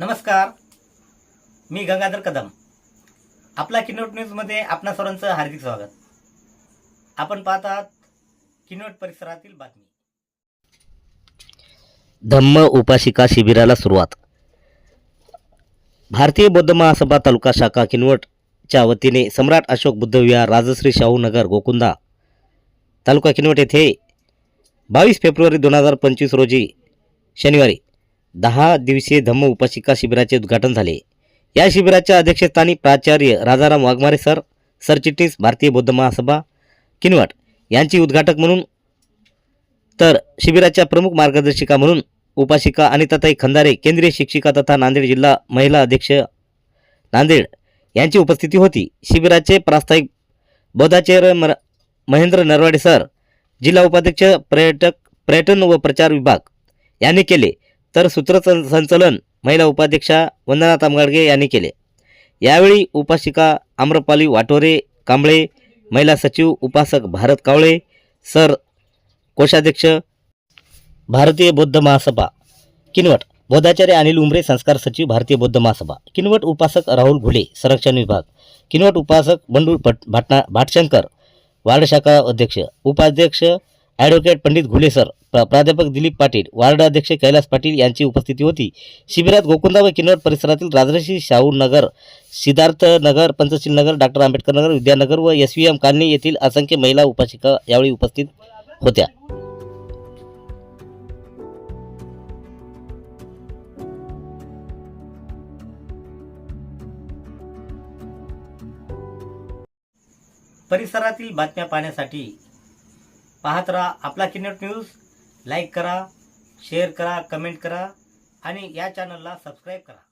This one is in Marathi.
नमस्कार. मी गंगाधर कदम. आपला किनोट न्यूजमध्ये आपणा सर्वांचं हार्दिक स्वागत. आपण पाहत आहात किनोट परिसरातील बातमी. धम्म उपासिका शिबिराला सुरुवात. भारतीय बौद्ध महासभा तालुका शाखा किनवटच्या वतीने सम्राट अशोक बुद्धविहार राजश्री शाहू नगर गोकुंदा तालुका किनवट येथे बावीस फेब्रुवारी दोन हजार पंचवीस रोजी शनिवारी दहा दिवसीय धम्म उपासिका शिबिराचे उद्घाटन झाले. या शिबिराच्या अध्यक्षस्थानी प्राचार्य राजाराम वाघमारे सर सरचिटणीस भारतीय बौद्ध महासभा किनवट यांची उद्घाटक म्हणून तर शिबिराच्या प्रमुख मार्गदर्शिका म्हणून उपासिका अनिताताई खंदारे केंद्रीय शिक्षिका तथा नांदेड जिल्हा महिला अध्यक्ष नांदेड यांची उपस्थिती होती. शिबिराचे प्रास्ताविक बौद्धाचार्य मर महेंद्र नरवाडे सर जिल्हा उपाध्यक्ष पर्यटक पर्यटन व प्रचार विभाग यांनी केले. तर सूत्रसंचलन महिला उपाध्यक्षा वंदना तामगाडगे यांनी केले. यावेळी उपासिका आम्रपाली वाटोरे कांबळे महिला सचिव उपासक भारत कावळे सर कोषाध्यक्ष भारतीय बौद्ध महासभा किनवट बौद्धाचार्य अनिल उमरे संस्कार सचिव भारतीय बौद्ध महासभा किनवट उपासक राहुल घुले संरक्षण विभाग किनवट उपासक बंडू भट भाटना भाटशंकर वार्ड शाखा अध्यक्ष उपाध्यक्ष ॲडव्होकेट पंडित घुले सर प्राध्यापक दिलीप पाटील वार्ड अध्यक्ष कैलास पाटील यांची उपस्थिती होती. शिबिरात गोकुंदा व किनवट परिसरातील राजर्षी शाहू नगर सिद्धार्थ नगर पंचशील नगर डॉक्टर आंबेडकर नगर विद्यानगर व एस व्ही एम कालनी येथील असंख्य महिला उपासिका यावेळी उपस्थित होत्या. परिसरातील बातम्या पाहण्यासाठी पाहत राहा आपला किनट न्यूज लाईक करा शेअर करा कमेंट करा आणि या चॅनलला सबस्क्राईब करा.